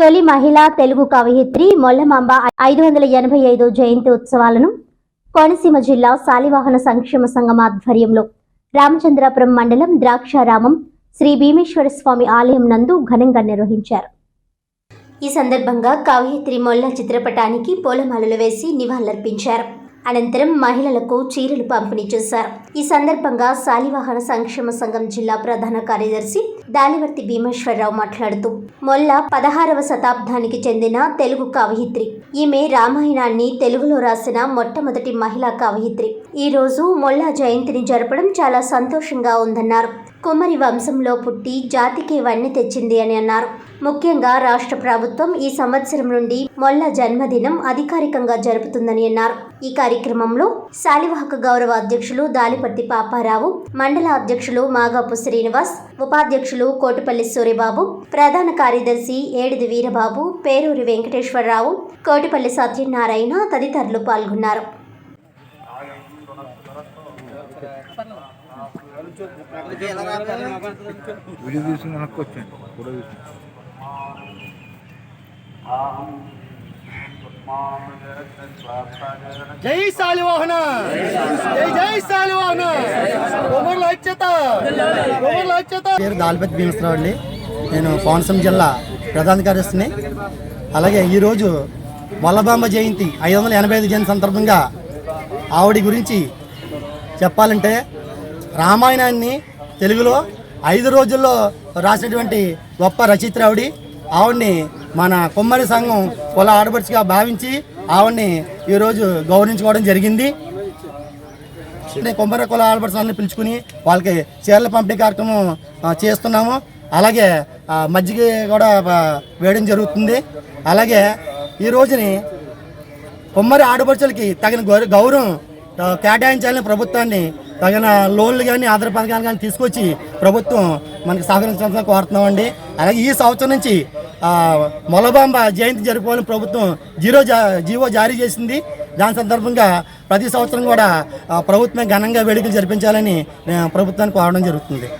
తొలి మహిళా తెలుగు కవయిత్రి మొల్లమాంబ ఐదు వందల ఎనభై ఐదు జయంతి ఉత్సవాలను కోనసీమ జిల్లా శాలివాహన సంక్షేమ సంఘం ఆధ్వర్యంలో రామచంద్రాపురం మండలం ద్రాక్షారామం శ్రీ భీమేశ్వర స్వామి ఆలయం నందు ఘనంగా నిర్వహించారు. ఈ సందర్భంగా కవయిత్రి మొల్ల చిత్రపటానికి పూలమాలలు వేసి నివాళులర్పించారు. అనంతరం మహిళలకు చీరలు పంపిణీ చేశారు. ఈ సందర్భంగా శాలివాహన సంక్షేమ సంఘం జిల్లా ప్రధాన కార్యదర్శి దాలివర్తి భీమేశ్వరరావు మాట్లాడుతూ మొల్ల పదహారవ శతాబ్దానికి చెందిన తెలుగు కవయిత్రి. ఈమె రామాయణాన్ని తెలుగులో రాసిన మొట్టమొదటి మహిళా కవయిత్రి. ఈ రోజు మొల్ల జయంతిని జరపడం చాలా సంతోషంగా ఉందన్నారు. కుమ్మరి వంశంలో పుట్టి జాతికి వన్నె తెచ్చింది అని అన్నారు. ముఖ్యంగా రాష్ట్ర ప్రభుత్వం ఈ సంవత్సరం నుండి మొల్ల జన్మదినం అధికారికంగా జరుపుతుందని అన్నారు. ఈ కార్యక్రమంలో శాలివాహక గౌరవ అధ్యక్షులు దాలిపర్తి పాపారావు మండల అధ్యక్షులు మాగాపు శ్రీనివాస్ ఉపాధ్యక్షులు కోటిపల్లి సూరిబాబు ప్రధాన కార్యదర్శి ఏడిది వీరబాబు పేరూరి వెంకటేశ్వరరావు కోటిపల్లి సత్యనారాయణ తదితరులు పాల్గొన్నారు. వీడియో తీసుకుని వెనక్కి వచ్చాను. ఫోటో తీసుకుని జై శాలివాహన జై జై శాలివాహన ఐక్యత ఐక్యత పేరు దాల్పతి భీమశ్రావు అండి. నేను కోనసీమ జిల్లా ప్రధాన కార్యదర్శిని. అలాగే ఈరోజు వల్లభాంబ జయంతి ఐదు వందల ఎనభై ఐదు జయంతి సందర్భంగా ఆవిడ గురించి చెప్పాలంటే రామాయణాన్ని తెలుగులో ఐదు రోజుల్లో రాసినటువంటి గొప్ప రచయిత్రావిడి ఆవిడ్ని మన కుమ్మరి సంఘం కుల ఆడపడుచుగా భావించి ఆవిడ్ని ఈరోజు గౌరవించుకోవడం జరిగింది. కుమ్మరి కుల ఆడపడుచుని పిలుచుకుని వాళ్ళకి చీరల పంపిణీ కార్యక్రమం చేస్తున్నాము. అలాగే మజ్జిగ కూడా వేయడం జరుగుతుంది. అలాగే ఈ రోజుని కుమ్మరి ఆడపడుచులకి తగిన గౌరవం కేటాయించాలని ప్రభుత్వాన్ని తగిన లోన్లు కానీ ఆధార పథకాలు కానీ తీసుకొచ్చి ప్రభుత్వం మనకి సహకరించాలని కోరుతున్నామండి. అలాగే ఈ సంవత్సరం నుంచి మొలబాంబ జయంతి జరుపుకోవాలని ప్రభుత్వం జీరో జా జీవో జారీ చేసింది. దాని సందర్భంగా ప్రతి సంవత్సరం కూడా ప్రభుత్వం ఘనంగా వేడుకలు జరిపించాలని ప్రభుత్వాన్ని కోరడం జరుగుతుంది.